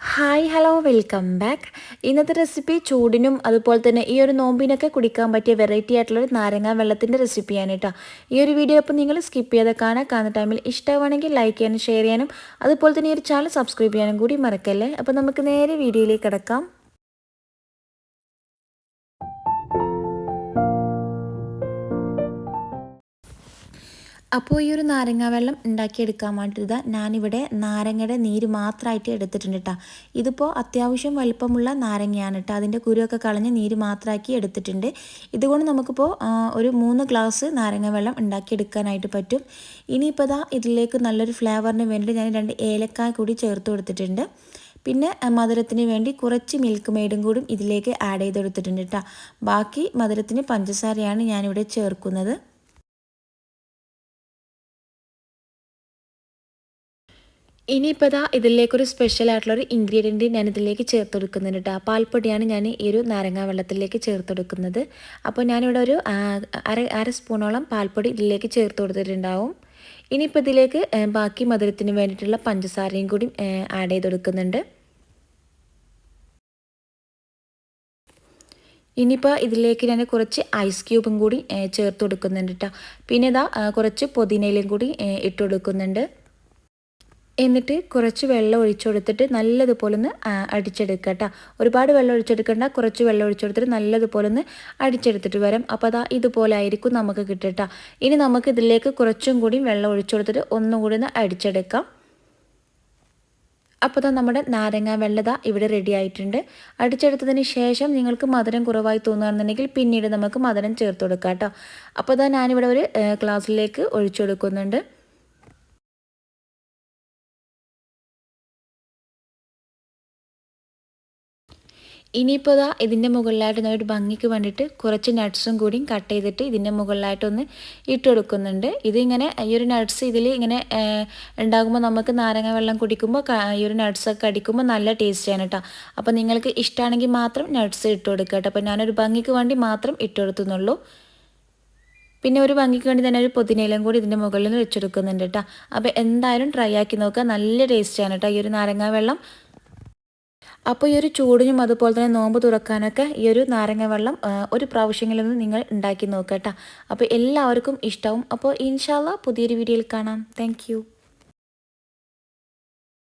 Hi hello welcome back ഇന്നത്തെ recipe ചൂടിനും അതുപോലെ തന്നെ ഈ ഒരു നോമ്പിനൊക്കെ കുടിക്കാൻ പറ്റിയ വെറൈറ്റി ആയിട്ടുള്ള ഒരു നാരങ്ങ വെള്ളത്തിന്റെ റെസിപ്പിയാണ് കേട്ടോ. ഈ ഒരു വീഡിയോ അപ്പോൾ നിങ്ങൾ സ്കിപ്പ് ചെയ്ത് കാണാൻ കാണുന്ന ടൈമിൽ ഇഷ്ടമാണെങ്കിൽ ലൈക്ക് ചെയ്യാനും ഷെയർ ചെയ്യാനും അതുപോലെ തന്നെ ഈ ഒരു ചാനൽ സബ്സ്ക്രൈബ് ചെയ്യാനും കൂടി മറക്കല്ലേ? അപ്പോൾ നമുക്ക് നേരെ വീഡിയോയിലേക്ക് കിടക്കാം. അപ്പോൾ ഈ ഒരു നാരങ്ങ വെള്ളം ഉണ്ടാക്കിയെടുക്കാൻ വേണ്ടിയിട്ട് ഞാനിവിടെ നാരങ്ങയുടെ നീര് മാത്രമായിട്ട് എടുത്തിട്ടുണ്ട് കേട്ടോ ഇതിപ്പോൾ അത്യാവശ്യം വലിപ്പമുള്ള നാരങ്ങയാണ് കേട്ടോ അതിന്റെ കുരുവൊക്കെ കളഞ്ഞ് നീര് മാത്രമാക്കി എടുത്തിട്ടുണ്ട്. ഇതുകൊണ്ട് നമുക്കിപ്പോൾ ഒരു മൂന്ന് ഗ്ലാസ് നാരങ്ങ വെള്ളം ഉണ്ടാക്കിയെടുക്കാനായിട്ട് പറ്റും. ഇനിയിപ്പോൾ ഇതാ ഇതിലേക്ക് നല്ലൊരു ഫ്ലേവറിന് വേണ്ടി ഞാൻ രണ്ട് ഏലക്കായ കൂടി ചേർത്ത് കൊടുത്തിട്ടുണ്ട്. പിന്നെ മധുരത്തിന് വേണ്ടി കുറച്ച് മിൽക്ക് മെയ്ഡും കൂടി ഇതിലേക്ക് ആഡ് ചെയ്ത് കൊടുത്തിട്ടുണ്ട് കേട്ടോ ബാക്കി മധുരത്തിന് പഞ്ചസാരയാണ് ഞാനിവിടെ ചേർക്കുന്നത്. ഇനിയിപ്പോൾ ഇതാ ഇതിലേക്കൊരു സ്പെഷ്യൽ ആയിട്ടുള്ളൊരു ഇൻഗ്രീഡിയന്റ് ഞാൻ ഇതിലേക്ക് ചേർത്ത് കൊടുക്കുന്നുണ്ട് കേട്ടോ പാൽപ്പൊടിയാണ് ഞാൻ ഈ ഒരു നാരങ്ങ വെള്ളത്തിലേക്ക് ചേർത്ത് കൊടുക്കുന്നത് അപ്പോൾ ഞാനിവിടെ ഒരു അര അര സ്പൂണോളം പാൽപ്പൊടി ഇതിലേക്ക് ചേർത്ത് കൊടുത്തിട്ടുണ്ടാവും. ഇനിയിപ്പോൾ ഇതിലേക്ക് ബാക്കി മധുരത്തിന് വേണ്ടിയിട്ടുള്ള പഞ്ചസാരയും കൂടി ആഡ് ചെയ്ത് കൊടുക്കുന്നുണ്ട് ഇനിയിപ്പോൾ ഇതിലേക്ക് ഞാൻ കുറച്ച് ഐസ് ക്യൂബും കൂടി ചേർത്ത് കൊടുക്കുന്നുണ്ട് കേട്ടോ പിന്നെ ഇതാ കുറച്ച് പുതിനയിലും കൂടി ഇട്ട് കൊടുക്കുന്നുണ്ട് എന്നിട്ട് കുറച്ച് വെള്ളം ഒഴിച്ചെടുത്തിട്ട് നല്ലതുപോലെ ഒന്ന് അടിച്ചെടുക്കുക കേട്ടോ ഒരുപാട് വെള്ളം ഒഴിച്ചെടുക്കണ്ട കുറച്ച് വെള്ളം ഒഴിച്ചെടുത്തിട്ട് നല്ലതുപോലെ ഒന്ന് അടിച്ചെടുത്തിട്ട് വരാം. അപ്പോൾ അതാ ഇതുപോലെ ആയിരിക്കും നമുക്ക് കിട്ടുക ഇനി നമുക്ക് ഇതിലേക്ക് കുറച്ചും കൂടി വെള്ളം ഒഴിച്ചെടുത്തിട്ട് ഒന്നും കൂടി ഒന്ന് അടിച്ചെടുക്കാം. അപ്പോൾ തന്നെ നമ്മുടെ നാരങ്ങ വെള്ളത ഇവിടെ റെഡി ആയിട്ടുണ്ട്. അടിച്ചെടുത്തതിന് ശേഷം നിങ്ങൾക്ക് മധുരം കുറവായി തോന്നുകയാണെന്നുണ്ടെങ്കിൽ പിന്നീട് നമുക്ക് മധുരം ചേർത്ത് കൊടുക്കാം കേട്ടോ അപ്പോൾ തന്നെ ഞാനിവിടെ ഒരു ഗ്ലാസ്സിലേക്ക് ഒഴിച്ചു കൊടുക്കുന്നുണ്ട്. ഇനിയിപ്പോൾ ഇതാ ഇതിന്റെ മുകളിലായിട്ട് ഒരു ഭംഗിക്ക് വേണ്ടിയിട്ട് കുറച്ച് നട്ട്സും കൂടിയും കട്ട് ചെയ്തിട്ട് ഇതിന്റെ മുകളിലായിട്ടൊന്ന് ഇട്ട് കൊടുക്കുന്നുണ്ട്. ഇതിങ്ങനെ ഈ ഒരു നട്ട്സ് ഇതിൽ ഇങ്ങനെ ഉണ്ടാകുമ്പോൾ നമുക്ക് നാരങ്ങ വെള്ളം കുടിക്കുമ്പോൾ ഈ ഒരു നട്ട്സൊക്കെ കടിക്കുമ്പോൾ നല്ല ടേസ്റ്റിയാണ് കേട്ടോ അപ്പോൾ നിങ്ങൾക്ക് ഇഷ്ടമാണെങ്കിൽ മാത്രം നട്ട്സ് ഇട്ട് കൊടുക്കുക കേട്ടോ അപ്പോൾ ഞാനൊരു ഭംഗിക്ക് വേണ്ടി മാത്രം ഇട്ട് കൊടുത്തുന്നുള്ളൂ. പിന്നെ ഒരു ഭംഗിക്ക് വേണ്ടി തന്നെ ഒരു പുതിനയിലും കൂടി ഇതിന്റെ മുകളിൽ നിന്ന് വെച്ചെടുക്കുന്നുണ്ട് കേട്ടോ അപ്പോൾ എന്തായാലും ട്രൈ ആക്കി നോക്കുക. നല്ല ടേസ്റ്റിയാണ് കേട്ടോ ഈ ഒരു നാരങ്ങ വെള്ളം. അപ്പോൾ ഈ ഒരു ചൂടിനും അതുപോലെ തന്നെ നോമ്പ് തുറക്കാനൊക്കെ ഈ ഒരു നാരങ്ങ വെള്ളം ഒരു പ്രാവശ്യങ്ങളിൽ നിന്ന് നിങ്ങൾ ഉണ്ടാക്കി നോക്കട്ടോ അപ്പോൾ എല്ലാവർക്കും ഇഷ്ടവും. അപ്പോൾ ഇൻഷാല്ല പുതിയൊരു വീഡിയോയിൽ കാണാം. താങ്ക്